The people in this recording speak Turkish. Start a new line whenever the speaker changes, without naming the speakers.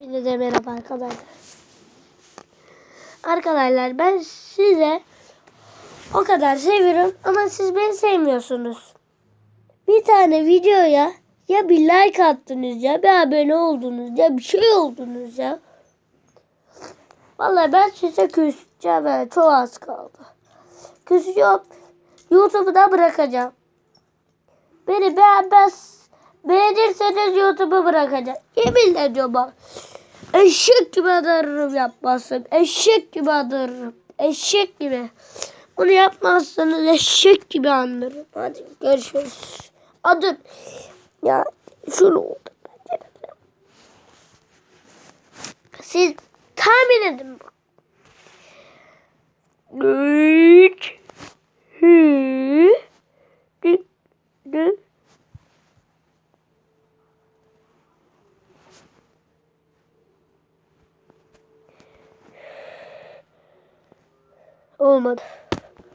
Hepinize merhaba arkadaşlar. Arkadaşlar ben size o kadar seviyorum ama siz beni sevmiyorsunuz. Bir tane videoya ya bir like attınız ya bir abone oldunuz ya bir şey oldunuz ya. Vallahi ben size küseceğim yani çok az kaldı. Küsüyorum. YouTube'u da bırakacağım. Beni beğenmez, beğenirseniz YouTube'u bırakacağım. Yemin ediyorum bak. Eşek gibi adarırım yapmazsam. Eşek gibi adarırım. Eşek gibi. Bunu yapmazsanız eşek gibi anlarım. Hadi görüşürüz. Adım. Ya şunu oldu. Siz tahmin edin. Üç. Hı. Dü. Dü. Olmadı.